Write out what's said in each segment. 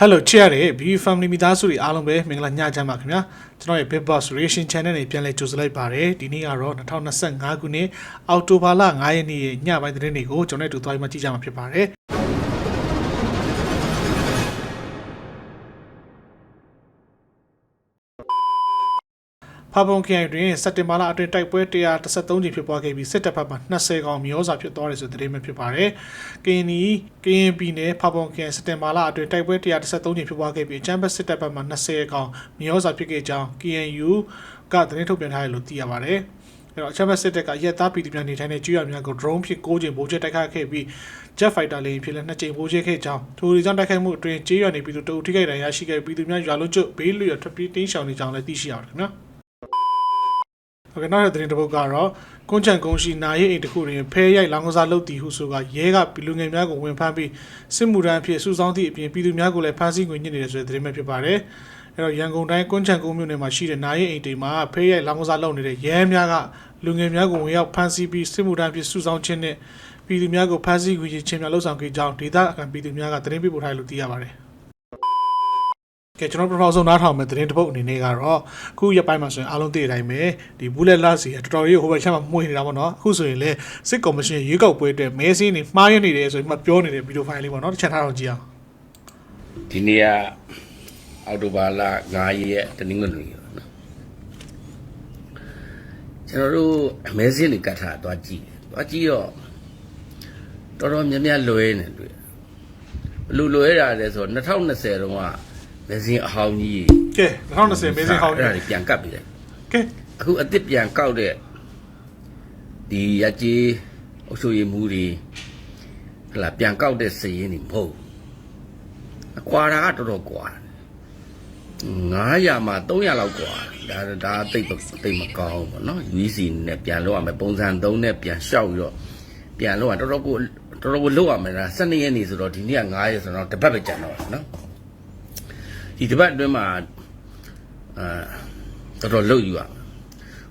Hello ချစ်ရတဲ့ BB Family မိသားစုတွေအားလုံးပဲမင်္ဂလာညချမ်းပါခင်ဗျာကျွန်တော်ရဲ့ Big Boss Reaction Channel နဲ့ပြန်လည်ကြိုဆိုလိုက်ပါတယ်ဒီနေ့ကတော့2025ခုနှစ်အောက်တိုဘာလ9ရက်နေ့ရဲ့ညပိုင်းသတင်းတွေကိုကျွန်တော်တို့အတူသွားပြီးမှကြည့်ကြမှာဖြစ်ပါတယ် ဖာပုံခရိုင်တွင်စက်တင်ဘာလအတွင်းတိုက်ပွဲ133ကြိမ်ဖြစ်ပွားခဲ့ပြီးစစ်တပ်ဘက်မှ20ကောင်မျိုးစာဖြစ်သွားတယ်ဆိုတဲ့သတင်းပဲဖြစ်ပါတယ်။ကရင်နီကရင်ပြည်နယ်ဖာပုံခရိုင်စက်တင်ဘာလအတွင်းတိုက်ပွဲ133ကြိမ်ဖြစ်ပွားခဲ့ပြီးအကြမ်းဖက်စစ်တပ်ဘက်မှ20ကောင်မျိုးစာဖြစ်ခဲ့ကြောင်း KNU ကသတင်းထုတ်ပြန်ထားတယ်လို့သိရပါတယ်။အဲ့တော့အချမ်းဘတ်စစ်တပ်ကရက်သားပြည်သူများနေထိုင်တဲ့ကျွော်များကို drone ဖြင့်6ကြိမ်ဗိုလ်ကျတိုက်ခိုက်ခဲ့ပြီး jet fighter လေယာဉ်ဖြင့်လည်း2ကြိမ်ဗိုလ်ကျခဲ့ကြောင်းထိုဒီကြောင့်တိုက်ခိုက်မှုအတွင်းကျွော်နေပြည်သူတအုပ်ထိခိုက်ဒဏ်ရာရှိခဲ့ပြီးပြည်သူများရွာလုံးကျွတ်ဘေးလွတ်ထွက်ပြေးတင်းရှောင်နေကြောင်းလည်းသိရှိရပါတယ်ခင်ဗျာ။ ဟုတ်ကဲ့နောက်တဲ့သတင်းတစ်ပုဒ်ကတော့ကွန်ချန်ကုန်းရှိနာရီအိမ်တစ်ခုတွင်ဖဲရိုက်လောင်းကစားလုပ်တည်ဟုဆိုကရဲကပြည်လူငယ်များကိုဝင်ဖမ်းပြီးစစ်မှုထမ်းအဖြစ်စုဆောင်းသည့်အပြင်ပြည်သူများကိုလည်းဖမ်းဆီးငွေညှစ်နေတယ်ဆိုတဲ့သတင်းပဲဖြစ်ပါတယ်။အဲတော့ရန်ကုန်တိုင်းကွန်ချန်ကုန်းမြို့နယ်မှာရှိတဲ့နာရီအိမ်တိမ်မှာဖဲရိုက်လောင်းကစားလုပ်နေတဲ့ရဲများကလူငယ်များကိုဝင်ရောက်ဖမ်းဆီးပြီးစစ်မှုထမ်းအဖြစ်စုဆောင်းခြင်းနဲ့ပြည်သူများကိုဖမ်းဆီးငွေညှစ်ခြင်းများလှုပ်ဆောင်ခဲ့ကြောင်းဒေသခံပြည်သူများကသတင်းပေးပို့ထားတယ်လို့သိရပါတယ်။ ကဲကျွန်တော်ပထမဆုံးနားထောင်မဲ့သတင်းတစ်ပုဒ်အနေနဲ့ကတော့အခုရက်ပိုင်းမှာဆိုရင်အားလုံးသိတဲ့အတိုင်းပဲဒီဘူးလက်လာစီကတော်တော်ကြီးဟိုဘက်ချမ်းမှာမှုနေတာပေါ့နော်အခုဆိုရင်လေစစ်ကော်မရှင်ရွေးကောက်ပွဲအတွက်မဲစင်းနေမှားရနေတယ်ဆိုပြီးမှပြောနေတဲ့ဗီဒီယိုဖိုင်လေးပေါ့နော်တစ်ချက်ထားတော့ကြည့်အောင်ဒီနေ့ကအော်တိုဘာလ9ရက်တနင်္ဂနွေနေ့ပေါ့နော်ကျွန်တော်တို့မဲစင်းတွေကတ်ထားသွားကြည့်တယ်သွားကြည့်တော့တော်တော်များများလွဲနေတွေ့ဘယ်လို့လွဲတာလဲဆိုတော့2020တုန်းက မဲစင်းအဟောင်းကြီးကဲ2020မဲစင်းဟောင်းအဲ့နေဒါတွေပြန်ကတ်ပြီလေကဲအခုအစ်စ်ပြန်ကောက်တဲ့ဒီရကြီးအုပ်ချုပ်ရေးမှုတွေဟလာပြန်ကောက်တဲ့စည်ရင်းတွေမဟုတ်ဘူးအကွာတာကတော်တော်ကွာ900မှာ300လောက်ကွာဒါဒါတိတ်တိတ်မကောင်းဘူးပေါ့နော် UEC နဲ့ပြန်လောက်ရမယ်ပုံစံ3နဲ့ပြန်လျှောက်ပြီးတော့ပြန်လောက်ရတော်တော်ကိုတော်တော်ကိုလောက်ရမယ်ဒါ12ရက်နေဆိုတော့ဒီနေ့က9ရက်ဆိုတော့တစ်ပတ်ပဲကျန်တော့တယ်နော် ဒီတစ်ပတ်အတွင်းမှာအာတော်တော်လောက်ယူရမယ်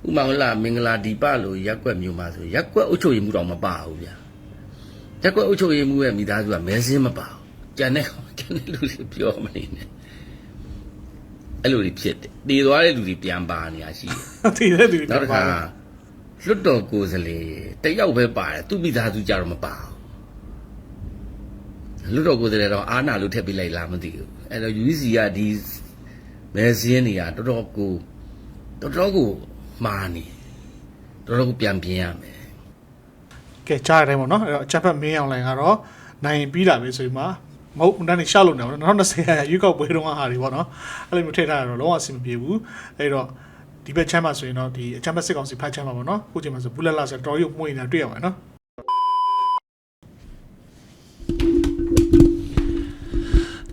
ဥမာဟုတ်လားမင်္ဂလာဒီပလို့ရက်ကွက်မျိုးမှာဆိုရက်ကွက်အုပ်ချုပ်ရေးမှုတော့မပါဘူးဗျာရက်ကွက်အုပ်ချုပ်ရေးမှုရဲ့မိသားစုကမဲစင်းမပါဘူးကျန်တဲ့ကျန်တဲ့လူတွေပြောမနေနဲ့အဲ့လိုတွေဖြစ်တယ်တည်သွားတဲ့လူတွေပြန်ပါနေရရှိတယ်တည်တဲ့သူတွေနောက်တစ်ခါပါလွတ်တော်ကိုယ်စလေတယောက်ပဲပါတယ်သူ့မိသားစုကြတော့မပါဘူး လွတ်တော်ကိုယ်စလေတော့အာနာလို့ထည့်ပေးလိုက်လားမသိဘူးအဲ့တော့ UC ကဒီမဲစင်းတွေကတော်တော်ကိုတော်တော်ကိုမှားနေတော်တော်ကိုပြန်ပြင်ရမယ်ကဲကြားရတဲ့ပေါ့နော်အဲ့တော့အချက်ဖက်မင်းအောင်လိုင်ကတော့နိုင်ပြီးတာပဲဆိုပြီးမှမဟုတ်ဦးတန်းနေရှောက်လို့နေပါတော့2020ရွေးကောက်ပွဲတုန်းကဟာတွေပေါ့နော်အဲ့လိုမျိုးထည့်ထားရတော့လုံးဝအဆင်မပြေဘူးအဲ့တော့ဒီဘက်ချမ်းမှာဆိုရင်တော့ဒီအချမ်းဘက်စစ်ကောင်စီဖတ်ချမ်းမှာပေါ့နော်ခုချိန်မှာဆိုဘူးလက်လာဆိုတော်တော်ကြီးမှုနေတာတွေ့ရမှာနော်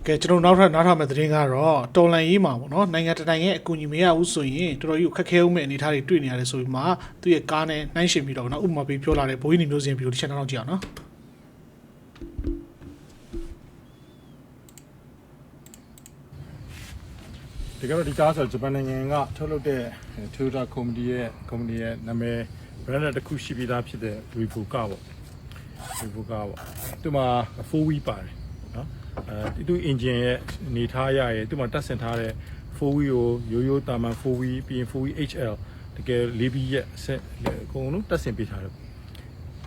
ကဲကျွန်တော်နောက်ထပ်နားထောင်မယ့်သတင်းကတော့တော်လန်ရေးမှာပေါ့နော်နိုင်ငံတကာရဲ့အကူအညီမရဘူးဆိုရင်တော်တော်ကြီးခက်ခဲအောင်မဲ့အနေအထားတွေတွေ့နေရတယ်ဆိုပြီးမှသူ့ရဲ့ကားနဲ့နှိုင်းရှင်ပြီးတော့နော်ဥပမာပေးပြောလာတဲ့ဘိုးကြီးနေမျိုးစင်ပြီးတော့တစ်ချက်နောက်ကြည့်အောင်နော်ဒီကတော့ဒီကားဆိုဂျပန်နိုင်ငံကထုတ်လုပ်တဲ့ Toyota Company ရဲ့ company ရဲ့နာမည် brand တစ်ခုရှိပြီးသားဖြစ်တဲ့ Revoca ပေါ့ Revoca ပေါ့သူမှာ4 wheel ပါတယ်နော် အဲဒီသူ engine ရဲ့အနေထားရရဲ့သူမှာတက်ဆင်ထားတဲ့4 wheel ကိုရိုးရိုးတာမန်4 wheel ပြီးရင်4 wheel HL တကယ်၄ဘီရဲ့အဆက်အကုန်လုံးတက်ဆင်ပေးထားတယ်ဒါ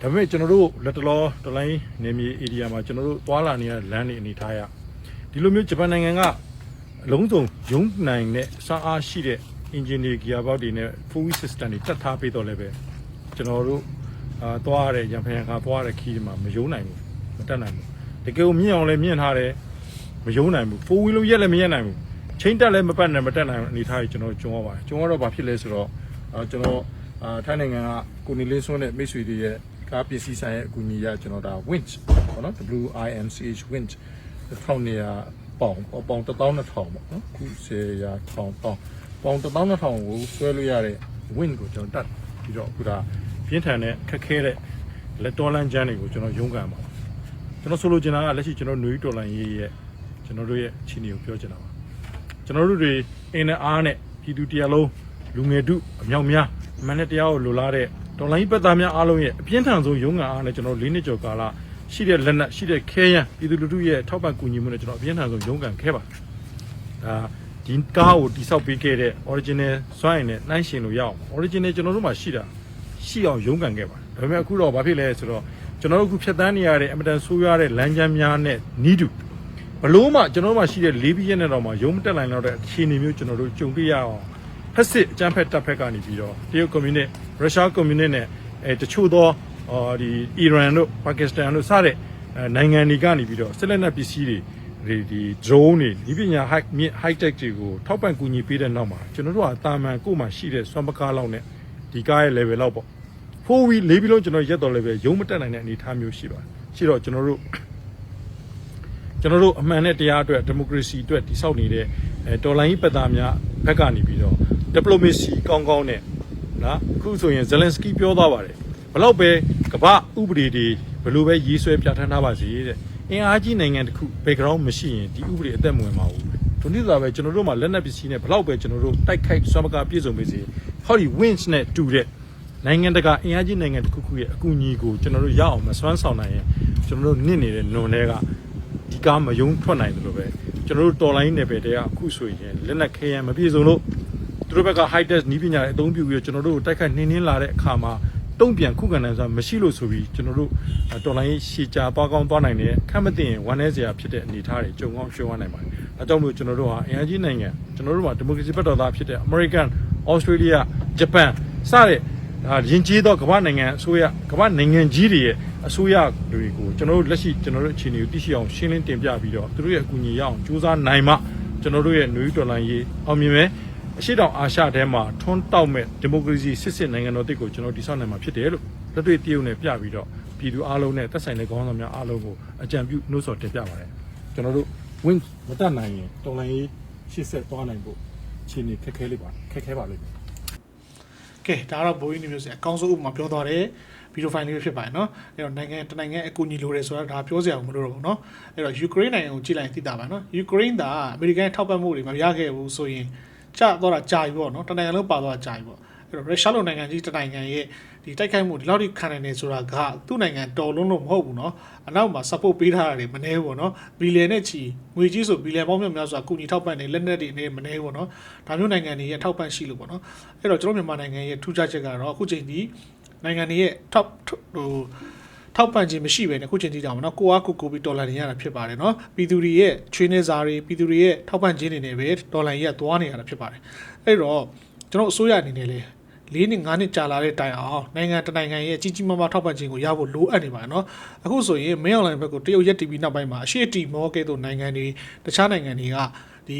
ပေမဲ့ကျွန်တော်တို့လက်တလောတလိုင်းနေမြေ area မှာကျွန်တော်တို့သွားလာနေတဲ့လမ်းတွေအနေထားရဒီလိုမျိုးဂျပန်နိုင်ငံကအလုံးစုံရုံးနိုင်တဲ့စာအားရှိတဲ့ engineer gear box တွေနဲ့ full wheel system တွေတက်ထားပေးတော့လည်းပဲကျွန်တော်တို့အာသွားရတဲ့ရံဖန်ခါသွားရတဲ့ခီးတွေမှာမယုံနိုင်ဘူးမတက်နိုင်ဘူး တကယ်ကိုမြင့်အောင်လည်းမြင့်ထားတယ်မယုံနိုင်ဘူး full wheel လုံးရက်လည်းမရက်နိုင်ဘူးချိန်တက်လည်းမပတ်နိုင်မတက်နိုင်ဘူးအနေထားကြီးကျွန်တော်ကြုံရပါတယ်ကြုံရတော့ဘာဖြစ်လဲဆိုတော့အာကျွန်တော်အာထိုင်းနိုင်ငံကကိုနေလင်းစွန်းတဲ့မိတ်ဆွေတွေရဲ့ကားပစ္စည်းဆိုင်ရဲ့အကူအညီရကျွန်တော်ဒါ winch ပေါ့နော် W I N C H winch ထောင်နေရပေါင်ပေါင်1000 2000ပေါ့နော်ခု10ရာထောင်ပေါင်ပေါင်1000 2000ကိုဆွဲလို့ရတဲ့ win ကိုကျွန်တော်တတ်ပြီးတော့အခုဒါပြင်းထန်တဲ့ခက်ခဲတဲ့လက်တော်လန်ချမ်းတွေကိုကျွန်တော်ရုန်းကန်ပါ ကျွန်တော်ဆိုလိုချင်တာကလက်ရှိကျွန်တော်ຫນွေတော်လန်ရေးရဲ့ကျွန်တော်တို့ရဲ့အခြေအနေကိုပြောချင်တာပါကျွန်တော်တို့တွေအင်းနဲ့အားနဲ့ပြည်သူတရားလုံးလူငယ်တုအမြောက်များအမှန်နဲ့တရားကိုလိုလားတဲ့တော်လိုင်းပတ်သားများအားလုံးရဲ့အပြင်းထန်ဆုံးရုန်းကန်အားနဲ့ကျွန်တော်၄နှစ်ကျော်ကာလရှိတဲ့လက်နက်ရှိတဲ့ခဲယမ်းပြည်သူလူထုရဲ့ထောက်ပံ့ကူညီမှုနဲ့ကျွန်တော်အပြင်းထန်ဆုံးရုန်းကန်ခဲ့ပါတယ်ဒါဒီကားကိုတိဆောက်ပေးခဲ့တဲ့ original စွမ်းရည်နဲ့နှိုင်းယှဉ်လို့ရအောင် original ကျွန်တော်တို့မှာရှိတာရှိအောင်ရုန်းကန်ခဲ့ပါတယ်ဒါပေမဲ့အခုတော့ဘာဖြစ်လဲဆိုတော့ ကျွန်တော်တို့အခုဖြတ်တန်းနေရတဲ့အမတန်ဆိုးရတဲ့လမ်းကြမ်းများနဲ့နီးတူဘလို့မှကျွန်တော်တို့မှာရှိတဲ့လေးပြည့်ရက်နဲ့တော့မှရုံးမတက်နိုင်တော့တဲ့အခြေအနေမျိုးကျွန်တော်တို့ကြုံတွေ့ရအောင်ဖက်စစ်အကြမ်းဖက်တပ်ဖက်ကနေပြီးတော့တရုတ်ကွန်မြူနစ်ရုရှားကွန်မြူနစ်နဲ့အဲတချို့သောအော်ဒီအီရန်တို့ပါကစ္စတန်တို့စတဲ့အဲနိုင်ငံတွေကနေပြီးတော့ဆက်လက်နက်ပစ္စည်းတွေဒီဒီ drone တွေဒီပညာ high high tech တွေကိုထောက်ပံ့ကူညီပေးတဲ့နောက်မှာကျွန်တော်တို့ကတာမန်ကိုယ်မှာရှိတဲ့စွမ်းပကားလောက်နဲ့ဒီကားရဲ့ level လောက်ပေါ့ ဖိုးဝီလေးပြီးလုံးကျွန်တော်ရက်တော်လည်းပဲရုံးမတက်နိုင်တဲ့အနေအထားမျိုးရှိပါတယ်ရှိတော့ကျွန်တော်တို့ကျွန်တော်တို့အမှန်နဲ့တရားအတွက်ဒီမိုကရေစီအတွက်တည်ဆောက်နေတဲ့အဲတော်လိုင်းကြီးပတ်သားများဘက်ကနေပြီးတော့ diplomacy ကောင်းကောင်းနဲ့နော်အခုဆိုရင် Zelensky ပြောသွားပါတယ်ဘလောက်ပဲကမ္ဘာဥပဒေတွေဘယ်လိုပဲရေးဆွဲပြဋ္ဌာန်းထားပါစေတဲ့အင်အားကြီးနိုင်ငံတစ်ခု background မရှိရင်ဒီဥပဒေအသက်မဝင်ပါဘူးဒီနေ့သာပဲကျွန်တော်တို့မှာလက်နက်ပစ္စည်းနဲ့ဘလောက်ပဲကျွန်တော်တို့တိုက်ခိုက်ဆွမ်းမကပြည့်စုံပါစေဟောဒီ wins နဲ့တူတဲ့ နိုင်ငံတကာအင်အားကြီးနိုင်ငံတစ်ခုခုရဲ့အကူအညီကိုကျွန်တော်တို့ရအောင်မစွမ်းဆောင်နိုင်ရင်ကျွန်တော်တို့နစ်နေတဲ့နွန်တွေကဒီကားမယုံထွက်နိုင်တယ်လို့ပဲကျွန်တော်တို့တော်လိုင်းနယ်ပယ်တွေကအခုဆိုရင်လက်နက်ခဲယမ်းမပြည့်စုံလို့သူတို့ဘက်က high tech နီးပညာတွေအသုံးပြုပြီးတော့ကျွန်တော်တို့ကိုတိုက်ခိုက်နှင်းနှင်းလာတဲ့အခါမှာတုံ့ပြန်ခုခံနိုင်စွာမရှိလို့ဆိုပြီးကျွန်တော်တို့တော်လိုင်းရှည်ကြာသွားကောင်းသွားနိုင်တယ်ခက်မသိရင်ဝမ်းနည်းစရာဖြစ်တဲ့အနေအထားတွေကြုံကောင်းရှုံးရနိုင်ပါတယ်အဲကြောင့်မို့ကျွန်တော်တို့ဟာအင်အားကြီးနိုင်ငံကျွန်တော်တို့မှာဒီမိုကရေစီဘက်တော်သားဖြစ်တဲ့ American Australia Japan စတဲ့ ဒါရင်ကြီးသောကမ္ဘာနိုင်ငံအစိုးရကမ္ဘာနိုင်ငံကြီးတွေရဲ့အစိုးရတွေကိုကျွန်တော်တို့လက်ရှိကျွန်တော်တို့အခြေအနေကိုသိရှိအောင်ရှင်းလင်းတင်ပြပြီးတော့သူတို့ရဲ့အကူအညီရအောင်စူးစမ်းနိုင်မှကျွန်တော်တို့ရဲ့ຫນွေတော်လိုင်းရေးအောင်မြင်မယ်အရှိတောင်အာရှထဲမှာထွန်းတောက်မဲ့ဒီမိုကရေစီစစ်စစ်နိုင်ငံတော်တစ်ကိုကျွန်တော်တည်ဆောက်နိုင်မှာဖြစ်တယ်လို့လက်တွေ့တရုတ်နဲ့ပြပြီးတော့ပြည်သူအားလုံးနဲ့သက်ဆိုင်တဲ့ခေါင်းဆောင်များအားလုံးကိုအကြံပြုနှိုးဆော်တင်ပြပါတယ်ကျွန်တော်တို့ win မတတ်နိုင်ရင်တော်လိုင်းရေးရှေ့ဆက်သွားနိုင်ဖို့အခြေအနေခက်ခဲလေးပါခက်ခဲပါလိမ့်မယ် ကဲဒါတော့ဘိုးကြီးနေမျိုးစအကောင်းဆုံးဥပမာပြောသွားတယ်ဗီဒီယိုဖိုင်လေးဖြစ်ပါတယ်နော်အဲ့တော့နိုင်ငံတနိုင်ငံအကူအညီလိုတယ်ဆိုတော့ဒါပြောစရာမလိုတော့ဘူးနော်အဲ့တော့ယူကရိန်းနိုင်ငံကိုကြည့်လိုက်သိတာပါနော်ယူကရိန်းကအမေရိကန်ထောက်ပံ့မှုတွေမရခဲ့ဘူးဆိုရင်ကြာတော့တာကြာပြီပေါ့နော်တနိုင်ငံလုံးပါတော့တာကြာပြီပေါ့ အဲ့တော့ရုရှားလိုနိုင်ငံကြီးတနိုင်ငံရဲ့ဒီတိုက်ခိုက်မှုဒီလောက်ထိခံနိုင်နေဆိုတာကသူ့နိုင်ငံတော်လုံးလို့မဟုတ်ဘူးเนาะအနောက်မှာ support ပေးထားတာတွေမနှဲဘူးပေါ့เนาะဘီလီယံနဲ့ချီငွေကြီးဆိုဘီလီယံပေါင်းများများစွာကုညီထောက်ပံ့နေလက်နက်တွေနဲ့မနှဲဘူးပေါ့เนาะဒါမျိုးနိုင်ငံတွေရဲ့ထောက်ပံ့ရှိလို့ပေါ့เนาะအဲ့တော့ကျွန်တော်မြန်မာနိုင်ငံရဲ့ထူးခြားချက်ကတော့အခုချိန်ဒီနိုင်ငံတွေရဲ့ top ဟို ထောက်ပံ့ခြင်းမရှိဘဲနဲ့အခုချိန်ထိတောင်မှเนาะကိုအားကိုကိုပြီးဒေါ်လာနေရတာဖြစ်ပါတယ်เนาะပြည်သူတွေရဲ့ချွေးနေစားတွေပြည်သူတွေရဲ့ထောက်ပံ့ခြင်းတွေနဲ့ပဲဒေါ်လာကြီးကသွားနေရတာဖြစ်ပါတယ်အဲ့တော့ကျွန်တော်အစိုးရအနေနဲ့လေ ၄နှစ်၅နှစ်ကြာလာတဲ့တိုင်အောင်နိုင်ငံတနိုင်ငံရဲ့ကြီးကြီးမားမားထောက်ပံ့ခြင်းကိုရဖို့လိုအပ်နေပါတယ်နော်အခုဆိုရင်မင်းအောင်လိုင်းဘက်ကိုတရုတ်ရက်တီဗီနောက်ပိုင်းမှာအရှေ့တီမောကဲ့သို့နိုင်ငံတွေတခြားနိုင်ငံတွေကဒီ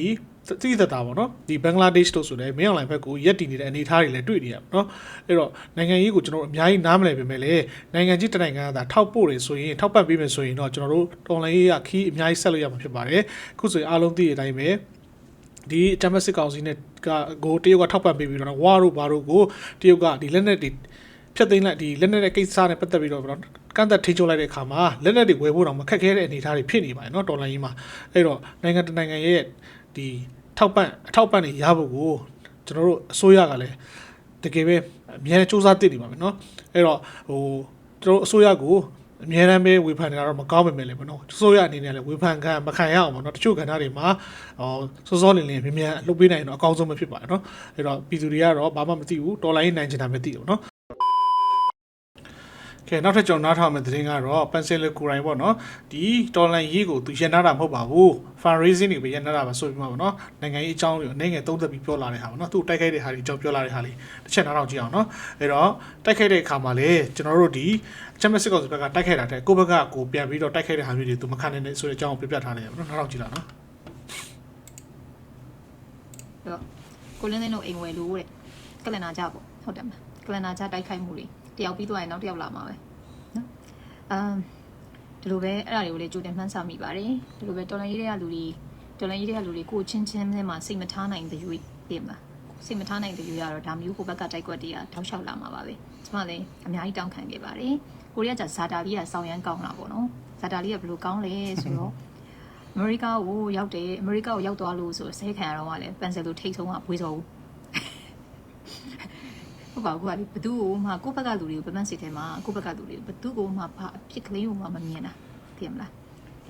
သိသတာပေါ့နော်ဒီဘင်္ဂလားဒေ့ရှ်တို့ဆိုလည်းမင်းအွန်လိုင်းဘက်ကိုရက်တည်နေတဲ့အနေအထားတွေလည်းတွေ့နေရပါတော့အဲ့တော့နိုင်ငံရေးကိုကျွန်တော်အများကြီးနားမလည်ပေမဲ့လည်းနိုင်ငံကြီးတစ်နိုင်ငံကသာထောက်ပို့တွေဆိုရင်ထောက်ပံ့ပေးမယ်ဆိုရင်တော့ကျွန်တော်တို့တော်လိုင်းရေးကခီးအများကြီးဆက်လို့ရမှာဖြစ်ပါတယ်အခုဆိုရင်အားလုံးသိတဲ့အတိုင်းပဲ ဒီအတမစစ်ကောင်စီနဲ့ကကိုတရုတ်ကထောက်ပံ့ပေးပြီးတော့ဝါတို့ဘာတို့ကိုတရုတ်ကဒီလက်နက်တွေဖြတ်သိမ်းလိုက်ဒီလက်နက်တဲ့ကိစ္စနဲ့ပတ်သက်ပြီးတော့ကျွန်တော်ကန့်သက်ထိန်းချုပ်လိုက်တဲ့အခါမှာလက်နက်တွေဝယ်ဖို့တော့မခက်ခဲတဲ့အနေအထားတွေဖြစ်နေပါတယ်เนาะတော်လိုင်းရေးမှာအဲ့တော့နိုင်ငံတစ်နိုင်ငံရဲ့ဒီထောက်ပံ့အထောက်ပံ့တွေရဖို့ကိုကျွန်တော်တို့အစိုးရကလည်းတကယ်ပဲအများကြီးစူးစမ်းသိနေပါမယ်เนาะအဲ့တော့ဟိုကျွန်တော်တို့အစိုးရကို အများတမ်းပဲဝေဖန်နေတာတော့မကောင်းပါမယ်လေပေါ့နော်အစိုးရအနေနဲ့လည်းဝေဖန်ခံမခံရအောင်ပေါ့နော်တချို့ကဏ္ဍတွေမှာဟောစောစောလင်းလင်းမြန်မြန်လှုပ်ပေးနိုင်ရင်တော့အကောင်းဆုံးပဲဖြစ်ပါတယ်နော်အဲ့တော့ပြည်သူတွေကတော့ဘာမှမသိဘူးတော်လိုင်းနိုင်ချင်တာပဲသိတယ်ပေါ့နော် ကဲနောက်ထပ်ကျွန်တော်နားထောင်မယ့်သတင်းကတော့ pencil ကိုရိုင်းပေါ့နော်ဒီတော်လိုင်းရေးကိုသူရန်နာတာမဟုတ်ပါဘူး fund raising တွေပဲရန်နာတာပါဆိုပြီးမှပေါ့နော်နိုင်ငံရေးအကြောင်းတွေအနေငယ်သုံးသက်ပြီးပြောလာတဲ့ဟာပေါ့နော်သူတိုက်ခိုက်တဲ့ဟာတွေအကြောင်းပြောလာတဲ့ဟာလေးတစ်ချက်နားထောင်ကြည့်အောင်နော်အဲ့တော့တိုက်ခိုက်တဲ့အခါမှာလေကျွန်တော်တို့ဒီချမ်မစစ်ကောင်စီဘက်ကတိုက်ခိုက်တာတဲ့ကိုဘက်ကကိုပြန်ပြီးတော့တိုက်ခိုက်တဲ့ဟာမျိုးတွေသူမခံနိုင်တဲ့ဆိုတဲ့အကြောင်းကိုပြပြထားတယ်ပေါ့နော်နားထောင်ကြည့်လာနော်တော့ကိုလင်းသိန်းတို့အိမ်ဝယ်လို့တဲ့ကလန်နာကြပေါ့ဟုတ်တယ်မလားကလန်နာကြတိုက်ခိုက်မှုတွေ တယောက်ပြီးသွားရင်နောက်တစ်ယောက်လာမှာပဲနော်အမ်ဒီလိုပဲအဲ့ဒါတွေကိုလည်းကြိုတင်မှန်းဆမိပါတယ်ဒီလိုပဲတော်လန်ရေးတွေကလူတွေတော်လန်ရေးတွေကလူတွေကိုချင်းချင်းနဲ့မှစိတ်မထားနိုင်တဲ့ယူပြင်မှာစိတ်မထားနိုင်တဲ့ယူရတော့ဒါမျိုးကိုဘက်ကတိုက်ကွက်တွေကတောက်လျှောက်လာမှာပါပဲကျမလည်းအများကြီးတောင်းခံခဲ့ပါတယ်ကိုရီးယားကဇာတာလေးကစောင်းရမ်းကောင်းတာပေါ့နော်ဇာတာလေးကဘယ်လိုကောင်းလဲဆိုတော့အမေရိကကိုရောက်တယ်အမေရိကကိုရောက်သွားလို့ဆိုဆဲခံရတော့ကလည်းပန်ဆယ်လိုထိတ်ဆုံးကဘွေးစောဘူး ဟုတ်ပါဘူးကွာဒီဘသူ့ကိုမှကိုယ့်ဘက်ကလူတွေကိုပပန်းစစ်ထဲမှာကိုယ့်ဘက်ကလူတွေဘသူ့ကိုမှဘာအဖြစ်ကလေးကိုမှမမြင်တာသိရမလား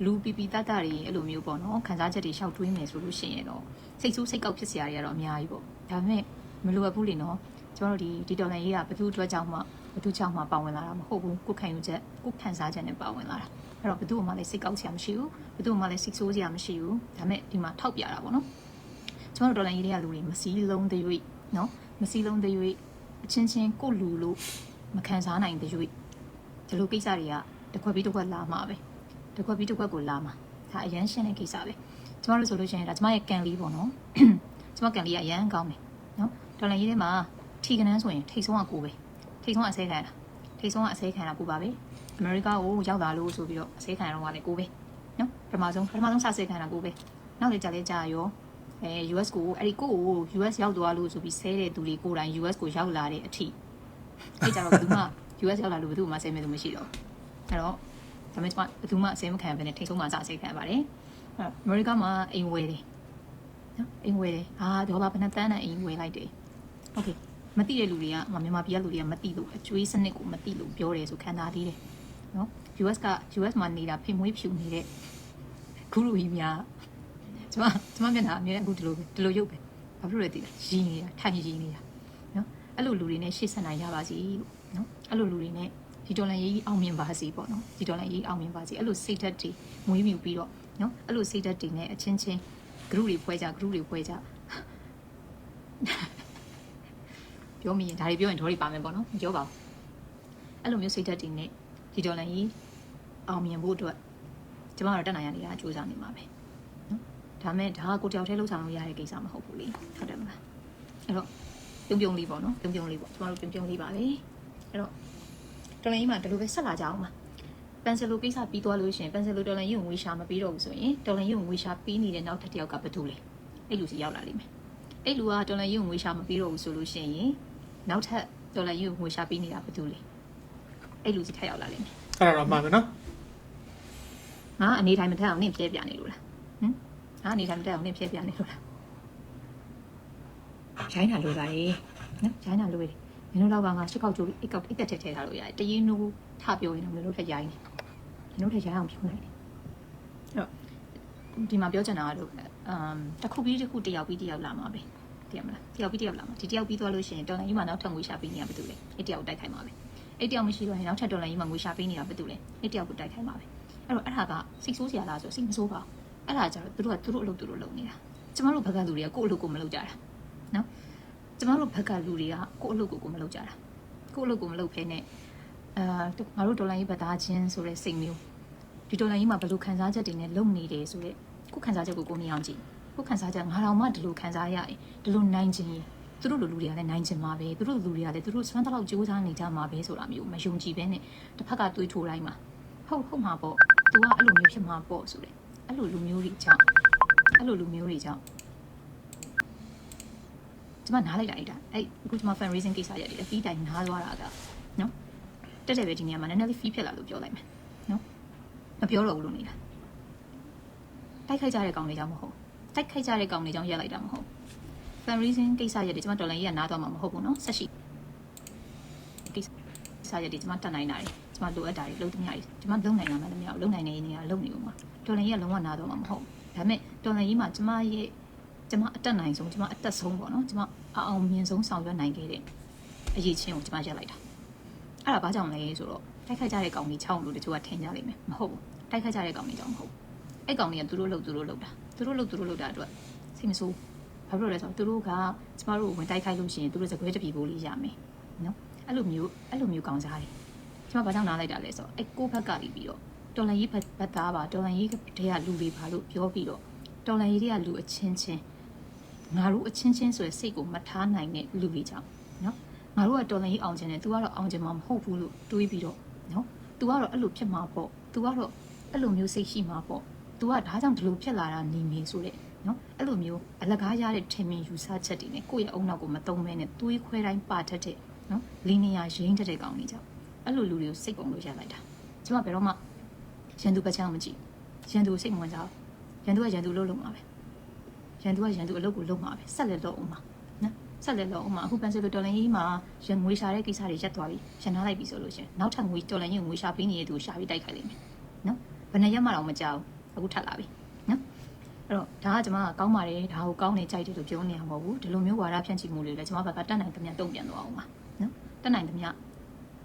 လူပီပီတတ်တာတွေအဲ့လိုမျိုးပေါ့နော်ခံစားချက်တွေရှောက်တွေးမယ်ဆိုလို့ရှိရင်တော့စိတ်ဆိုးစိတ်ကောက်ဖြစ်စရာတွေကတော့အများကြီးပေါ့ဒါပေမဲ့မလိုအပ်ဘူးလေနော်ကျမတို့ဒီဒီတော်လန်ရေးကဘယ်သူအတွက်ကြောင့်မှဘယ်သူကြောင့်မှပါဝင်လာတာမဟုတ်ဘူးကိုယ်ခံယူချက်ကိုယ်ခံစားချက်နဲ့ပါဝင်လာတာအဲ့တော့ဘယ်သူမှလည်းစိတ်ကောက်စရာမရှိဘူးဘယ်သူမှလည်းစိတ်ဆိုးစရာမရှိဘူးဒါပေမဲ့ဒီမှာထောက်ပြတာပေါ့နော်ကျမတို့တော်လန်ရေးတွေကလူတွေမစည်းလုံးတဲ့၍နော်မစည်းလုံးတဲ့၍ အချင်းချင်းကိုလူလို့မခံစားနိုင်တဲ့၍ဒီလိုကိစ္စတွေကတစ်ခွက်ပြီးတစ်ခွက်လာမှာပဲတစ်ခွက်ပြီးတစ်ခွက်ကိုလာမှာဒါအရန်ရှင်းတဲ့ကိစ္စပဲကျမတို့ဆိုလို့ရှိရင်ဒါကျမရဲ့ကန်လေးပေါ့နော်ကျမကန်လေးကအရန်ကောင်းတယ်နော်တော်လန်ရေးထဲမှာထီကနန်းဆိုရင်ထိတ်ဆုံးကကိုပဲထိတ်ဆုံးကအစဲခံတာထိတ်ဆုံးကအစဲခံတာကိုပါပဲအမေရိကကိုရောက်လာလို့ဆိုပြီးတော့အစဲခံရတော့ကလည်းကိုပဲနော်ပထမဆုံးပထမဆုံးစစဲခံတာကိုပဲနောက်လေကြာလေကြာရော အဲ US ကိုအဲ့ဒီကိုကို US ရောက်သွားလို့ဆိုပြီးဆဲတဲ့သူတွေကိုယ်တိုင် US ကိုရောက်လာတဲ့အထိအဲ့ကြတော့ဘယ်သူမှ US ရောက်လာလို့ဘယ်သူမှဆဲမဲ့သူမရှိတော့အဲ့တော့ဒါပေမဲ့ကျွန်မဘယ်သူမှဆဲမခံဘဲနဲ့ထိတ်ဆုံးမှစဆဲခံပါတယ်အဲ့အမေရိကမှာအိမ်ဝယ်တယ်နော်အိမ်ဝယ်တယ်အာဒေါ်လာဘယ်နှတန်းနဲ့အိမ်ဝယ်လိုက်တယ်โอเคမသိတဲ့လူတွေကမြန်မာပြည်ကလူတွေကမသိလို့အကျွေးစနစ်ကိုမသိလို့ပြောတယ်ဆိုခံစားသေးတယ်နော် US က US မှာနေတာဖိမွေးဖြူနေတဲ့ခုလူကြီးများ ကျွန်မကျွန်မမျက်နှာအမြဲတမ်းအခုဒီလိုပဲဒီလိုရုပ်ပဲဘာဖြစ်လို့လဲသိလားရင်းနေတာထိုင်ရင်းနေတာနော်အဲ့လိုလူတွေနဲ့ရှေ့ဆက်နိုင်ရပါစီလို့နော်အဲ့လိုလူတွေနဲ့ဒီဒေါ်လာရေးအောင်မြင်ပါစေပေါ့နော်ဒီဒေါ်လာရေးအောင်မြင်ပါစေအဲ့လိုစိတ်ဓာတ်တွေမွေးမြူပြီးတော့နော်အဲ့လိုစိတ်ဓာတ်တွေနဲ့အချင်းချင်း group တွေဖွဲ့ကြ group တွေဖွဲ့ကြပြောမိရင်ဒါတွေပြောရင်ဒေါ်တွေပါမယ်ပေါ့နော်မပြောပါဘူးအဲ့လိုမျိုးစိတ်ဓာတ်တွေနဲ့ဒီဒေါ်လာရေးအောင်မြင်ဖို့အတွက်ကျမတို့တက်နိုင်ရနေတာစူးစမ်းနေမှာပဲနော် ဒါမဲ့ဒါကကိုတယောက်တည်းလှုပ်ဆောင်လို့ရတဲ့ကိစ္စမဟုတ်ဘူးလေဟုတ်တယ်မလားအဲ့တော့ပြုံပြုံလေးပေါ့နော်ပြုံပြုံလေးပေါ့ကျမတို့ပြုံပြုံလေးပါလေအဲ့တော့တော်လိုင်းကြီးမှာဒီလိုပဲဆက်လာကြအောင်ပါပန်ဆယ်လိုကိစ္စပြီးသွားလို့ရှိရင်ပန်ဆယ်လိုဒေါ်လာကြီးကိုငွေရှာမပြီးတော့ဘူးဆိုရင်ဒေါ်လာကြီးကိုငွေရှာပြီးနေတဲ့နောက်ထပ်တစ်ယောက်ကဘယ်သူလဲအဲ့လူစီရောက်လာလိမ့်မယ်အဲ့လူကဒေါ်လာကြီးကိုငွေရှာမပြီးတော့ဘူးဆိုလို့ရှိရင်နောက်ထပ်ဒေါ်လာကြီးကိုငွေရှာပြီးနေတာဘယ်သူလဲအဲ့လူစီထပ်ရောက်လာလိမ့်မယ်အဲ့ဒါတော့မှန်မယ်နော်ငါအနေတိုင်းမထက်အောင်နင့်ပြဲပြနေလို့လားဟမ် ငါအနေတိုင်းမထက်အောင်နင့်ပြဲပြနေလို့လားရိုင်းတာလိုပါလေနော်ရိုင်းတာလိုလေမင်းတို့တော့ကငါရှစ်ကောက်ကျိုးအိတ်ကောက်အိတ်တက်ထည့်ထည့်ထားလို့ရတယ်တရင်နိုးထပြောရင်တော့မင်းတို့ထက်ရိုင်းနေမင်းတို့ထက်ရိုင်းအောင်ပြောလိုက်တယ်အဲ့တော့ဒီမှာပြောချင်တာကတော့အမ်တစ်ခုပြီးတစ်ခုတစ်ယောက်ပြီးတစ်ယောက်လာမှာပဲသိရမလားတစ်ယောက်ပြီးတစ်ယောက်လာမှာဒီတစ်ယောက်ပြီးသွားလို့ရှိရင်တော်လိုင်းကြီးမှာနောက်ထပ်ငွေရှာပေးနေရဘာတူလဲအဲ့တစ်ယောက်တိုက်ခိုက်မှာပဲအဲ့တစ်ယောက်မရှိတော့ရင်နောက်ထပ်တော်လိုင်းကြီးမှာငွေရှာပေးနေတာဘာတူလဲအဲ့တစ်ယောက်ကိုတိုက်ခိုက်မှာပဲအဲ့တော့အဲ့ဒါကစိတ်ဆိုးစရာလားဆိုစိတ်မဆိုးပါဘူး အဲ့ဒါကြတော့သူတို့ကသူတို့အလုပ်သူတို့လုပ်နေတာကျမတို့ဘက်ကလူတွေကကိုယ့်အလုပ်ကိုမလုပ်ကြတာနော်ကျမတို့ဘက်ကလူတွေကကိုယ့်အလုပ်ကိုကိုယ်မလုပ်ကြတာကိုယ့်အလုပ်ကိုမလုပ်ဖဲနဲ့အာငါတို့ဒေါ်လာရေးပတ်သားချင်းဆိုတဲ့စိတ်မျိုးဒီဒေါ်လာရေးမှာဘယ်လိုခံစားချက်တွေနဲ့လုပ်နေတယ်ဆိုတဲ့ကိုယ်ခံစားချက်ကိုကိုယ်မြင်အောင်ကြည့်ကိုယ်ခံစားချက်ငါတော်မှဒီလိုခံစားရရင်ဒီလိုနိုင်ခြင်းရင်သူတို့လူလူတွေကလည်းနိုင်ခြင်းမှာပဲသူတို့လူတွေကလည်းသူတို့စွမ်းတလောက်ကြိုးစားနေကြမှာပဲဆိုတာမျိုးမယုံကြည်ဘဲနဲ့တစ်ဖက်ကတွေးထိုးတိုင်းမှာဟုတ်ဟုတ်မှာပေါ့ तू ကအဲ့လိုမျိုးဖြစ်မှာပေါ့ဆိုတဲ့ အဲ့လိုလူမျိုးတွေကြောင့်အဲ့လိုလူမျိုးတွေကြောင့်ကျမနားလိုက်တာအဲ့ဒါအဲ့အခုကျမ fan raising ကိစ္စရတယ်အဖီးတိုင်နားသွားတာကနော်တက်တယ်ပဲဒီနေရာမှာနည်းနည်းလေး fee ဖြစ်လာလို့ပြောလိုက်မယ်နော်မပြောတော့ဘူးလို့နေတာတိုက်ခိုက်ကြတဲ့ကောင်တွေကြောင့်မဟုတ်တိုက်ခိုက်ကြတဲ့ကောင်တွေကြောင့်ရက်လိုက်တာမဟုတ် fan raising ကိစ္စရတယ်ကျမတော်လိုင်းကြီးကနားသွားမှာမဟုတ်ဘူးနော်ဆက်ရှိကိစ္စစားရတယ်ကျမတတ်နိုင်တာတွေ ကျမလိုအပ်တာတွေလုပ်သမျှတွေကျမလုံနိုင်တာမှလည်းမရဘူးလုံနိုင်နေနေရလုံနေဦးမှာတော်လန်ကြီးကလုံးဝနာတော့မှာမဟုတ်ဘူးဒါပေမဲ့တော်လန်ကြီးမှာကျမရဲ့ကျမအတက်နိုင်ဆုံးကျမအတက်ဆုံးပေါ့နော်ကျမအအောင်မြင်ဆုံးဆောင်ရွက်နိုင်ခဲ့တဲ့အရေးချင်းကိုကျမရက်လိုက်တာအဲ့ဒါဘာကြောင့်လဲဆိုတော့တိုက်ခိုက်ကြတဲ့ကောင်ကြီးချောင်းလို့တချို့ကထင်ကြလိမ့်မယ်မဟုတ်ဘူးတိုက်ခိုက်ကြတဲ့ကောင်ကြီးကြောင့်မဟုတ်ဘူးအဲ့ကောင်ကြီးကသူတို့လှုပ်သူတို့လှုပ်တာသူတို့လှုပ်သူတို့လှုပ်တာအတွက်စိတ်မဆိုးဘာဖြစ်လို့လဲဆိုတော့သူတို့ကကျမတို့ဝင်တိုက်ခိုက်လို့ရှိရင်သူတို့စကွဲတပြီပိုးလေးရမယ်နော်အဲ့လိုမျိုးအဲ့လိုမျိုးကောင်းစားတယ် ကျွန်မဘာကြောင့်နားလိုက်တာလဲဆိုတော့အဲ့ကိုဘက်ကနေပြီးတော့တော်လန်ရေးဘက်ဘက်သားပါတော်လန်ရေးတွေကလူတွေပါလို့ပြောပြီးတော့တော်လန်ရေးတွေကလူအချင်းချင်းငါတို့အချင်းချင်းဆိုရယ်စိတ်ကိုမထားနိုင်တဲ့လူတွေကြောင့်နော်ငါတို့ကတော်လန်ရေးအောင်ခြင်းနဲ့ तू ကတော့အောင်ခြင်းမမဟုတ်ဘူးလို့တွေးပြီးတော့နော် तू ကတော့အဲ့လိုဖြစ်မှာပေါ့ तू ကတော့အဲ့လိုမျိုးစိတ်ရှိမှာပေါ့ तू ကဒါကြောင့်ဒီလိုဖြစ်လာတာနေမင်းဆိုတဲ့နော်အဲ့လိုမျိုးအလကားရတဲ့ထင်မြင်ယူဆချက်တွေနဲ့ကိုယ့်ရဲ့အုံနောက်ကိုမတုံးမဲနဲ့တွေးခွဲတိုင်းပါတတ်တဲ့နော်လင်းနေရရင်းတတ်တဲ့ကောင်တွေကြောင့် အဲ့လိုလူတွေကိုစိတ်ကုန်လို့ရလိုက်တာကျမဘယ်တော့မှရန်သူပတ်ချမ်းမကြည့်ရန်သူစိတ်မဝင်ကြဘူးရန်သူကရန်သူလို့လုံးမှာပဲရန်သူကရန်သူအလုပ်ကိုလုပ်မှာပဲဆက်လက်လုပ်အောင်မှာနော်ဆက်လက်လုပ်အောင်မှာအခုပန်ဆယ်လိုတော်လန်ကြီးမှာရန်ငွေရှာတဲ့ကိစ္စတွေရက်သွားပြီရန်ထားလိုက်ပြီဆိုလို့ရှင်နောက်ထပ်ငွေတော်လန်ကြီးငွေရှာပေးနေတဲ့သူကိုရှာပြီးတိုက်ခိုက်လိုက်မယ်နော်ဘယ်နှစ်ရက်မှတော့မကြောက်ဘူးအခုထပ်လာပြီနော်အဲ့တော့ဒါကကျွန်မကကောင်းပါတယ်ဒါကိုကောင်းနေကြိုက်တယ်လို့ပြောနေရမှာမဟုတ်ဘူးဒီလိုမျိုးဝါဒဖြန့်ချိမှုတွေလည်းကျွန်မဘက်ကတတ်နိုင်သမျှတုံ့ပြန်သွားအောင်ပါနော်တတ်နိုင်သမျှ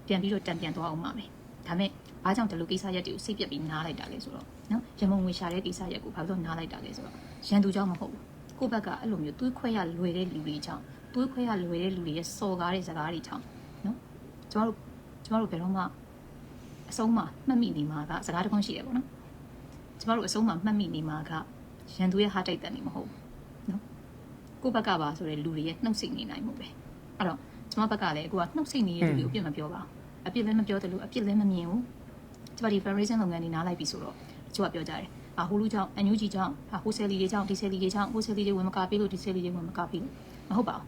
ပြန်ပြီးတော့တံပြန်သွားအောင်ပါမယ်ဒါမဲ့အားကြောင့်ဒီလိုကိစ္စရက်တွေကိုစိတ်ပြက်ပြီးနားလိုက်တာလေဆိုတော့နော်ရမုံငွေရှာတဲ့ကိစ္စရက်ကိုဘာလို့နားလိုက်တာလဲဆိုတော့ရန်သူကြောင့်မဟုတ်ဘူးကိုယ့်ဘက်ကအဲ့လိုမျိုးတွေးခွဲရလွယ်တဲ့လူတွေကြောင့်တွေးခွဲရလွယ်တဲ့လူတွေရဲ့စော်ကားတဲ့စကားတွေကြောင့်နော်ကျမတို့ကျမတို့ဘယ်တော့မှအဆုံးမှာမှတ်မိနေမှာကစကားတစ်ခုရှိတယ်ပေါ့နော်ကျမတို့အဆုံးမှာမှတ်မိနေမှာကရန်သူရဲ့ဟာတိုက်တန်နေမဟုတ်ဘူးနော်ကိုယ့်ဘက်ကပါဆိုတဲ့လူတွေရဲ့နှုတ်ဆက်နေနိုင်မှုပဲအဲ့တော့ ကျမဘက်ကလည်းကိုကနှုတ်ဆက်နေတဲ့လူတွေကိုအပြစ်မပြောပါဘူးအပြစ်လည်းမပြောတယ်လို့အပြစ်လည်းမမြင်ဘူးကျမဒီ foundation လုပ်ငန်းတွေနားလိုက်ပြီဆိုတော့ကျမပြောကြတယ်အာဟိုလူကြောင့်အန်ယူဂျီကြောင့်အာဟိုဆယ်လီတွေကြောင့်ဒီဆယ်လီတွေကြောင့်ဟိုဆယ်လီတွေဝင်မကပေးလို့ဒီဆယ်လီတွေဝင်မကပေးလို့မဟုတ်ပါဘူး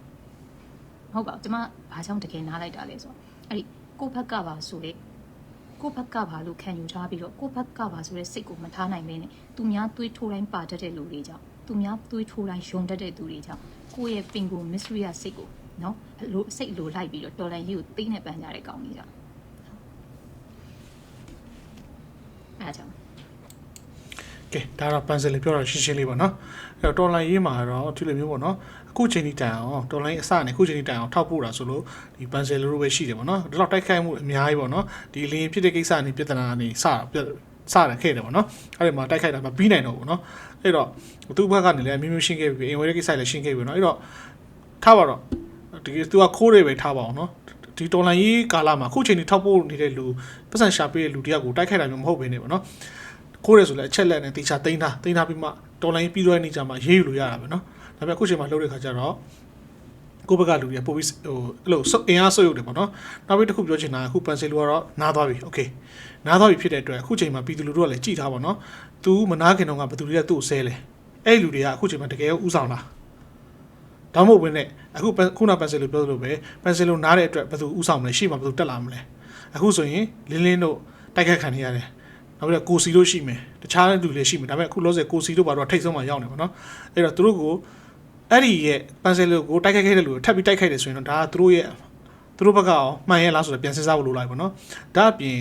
မဟုတ်ပါဘူးကျမဘာကြောင့်တကယ်နားလိုက်တာလဲဆိုတော့အဲ့ဒီကိုယ့်ဘက်ကပါဆိုတဲ့ကိုယ့်ဘက်ကပါလို့ခံယူထားပြီးတော့ကိုယ့်ဘက်ကပါဆိုတဲ့စိတ်ကိုမထားနိုင်မင်းနဲ့သူများသွေးထိုးတိုင်းပါတတ်တဲ့လူတွေကြောင့်သူများသွေးထိုးတိုင်းယုံတတ်တဲ့သူတွေကြောင့်ကိုယ့်ရဲ့ပင်ကို mystery ရစိတ်ကို နော်အလိုစိတ်လိုလိုက်ပြီးတော့တော်လန်ကြီးကိုသိနေပန်းကြတဲ့ကောင်းကြီးကြောင့်အဲ့ဒါကြောင့်ကဲဒါတော့ပန်ဆယ်လေးပြောတော့ရှင်းရှင်းလေးပေါ့နော်အဲ့တော့တော်လိုင်းရေးမှာတော့ဒီလိုမျိုးပေါ့နော်အခုချိန်ထိတိုင်အောင်တော်လိုင်းအစနဲ့အခုချိန်ထိတိုင်အောင်ထောက်ပို့တာဆိုလို့ဒီပန်ဆယ်လေးလိုပဲရှိတယ်ပေါ့နော်ဒီတော့တိုက်ခိုက်မှုအများကြီးပေါ့နော်ဒီလင်းဖြစ်တဲ့ကိစ္စနေပြဿနာနေစပြစရခဲ့တယ်ပေါ့နော်အဲ့ဒီမှာတိုက်ခိုက်တာမပြီးနိုင်တော့ဘူးနော်အဲ့တော့သူ့ဘက်ကနေလည်းအမျိုးမျိုးရှင်းခဲ့ပြီအိမ်ဝဲတဲ့ကိစ္စလည်းရှင်းခဲ့ပြီနော်အဲ့တော့ထားပါတော့ ဒီသူကခိုးတွေပဲထားပါအောင်နော်ဒီတော်လိုင်းရေးကာလမှာအခုချိန်ထိထောက်ပို့နေတဲ့လူပတ်စံရှာပေးတဲ့လူတယောက်ကိုတိုက်ခိုက်တာမျိုးမဟုတ်ဘဲနေပေါ့နော် ခိုးတယ်ဆိုလည်းအချက်လက်နဲ့တေချာတိန်းထားတိန်းထားပြီးမှတော်လိုင်းပြီးသွားတဲ့နေကြမှာရေးယူလို့ရတာပဲเนาะဒါပေမဲ့အခုချိန်မှာလှုပ်တဲ့ခါကျတော့ကိုယ့်ဘက်ကလူတွေပို့ပြီးဟိုအဲ့လိုစုပ်အင်အားဆုပ်ရုပ်တယ်ပေါ့နော်နောက်ပြီးတစ်ခုပြောချင်တာကအခုပန်ဆယ်လူကတော့နားသွားပြီโอเคနားသွားပြီဖြစ်တဲ့အတွက်အခုချိန်မှာပြည်သူလူထုကလည်းကြည်ထားပါတော့သူမနာခင်တော့ကဘယ်သူတွေကသူ့ကိုဆဲလဲအဲ့ဒီလူတွေကအခုချိန်မှာတကယ်ဥဆောင်လား ဒါမှမဟုတ်ဘဲနဲ့အခုပန်ခုနပန်ဆယ်လူပြောသလိုပဲပန်ဆယ်လူနားတဲ့အတွက်ဘယ်သူဥဆောင်မလဲရှေ့မှာဘယ်သူတက်လာမလဲအခုဆိုရင်လင်းလင်းတို့တိုက်ခတ်ခံနေရတယ်နောက်ပြီးတော့ကိုစီတို့ရှိမယ်တခြားလူတွေရှိမယ်ဒါပေမဲ့အခုလောဆယ်ကိုစီတို့ဘာတော့ထိတ်ဆုံးမှရောက်နေပါတော့အဲ့တော့သူတို့ကိုအဲ့ဒီရဲ့ပန်ဆယ်လူကိုတိုက်ခိုက်ခဲ့တဲ့လူကိုထပ်ပြီးတိုက်ခိုက်တယ်ဆိုရင်တော့ဒါကသူတို့ရဲ့သူတို့ဘက်ကအောင်မှန်ရဲ့လားဆိုတော့ပြန်စဉ်းစားဖို့လိုလိုက်ပါတော့ဒါအပြင်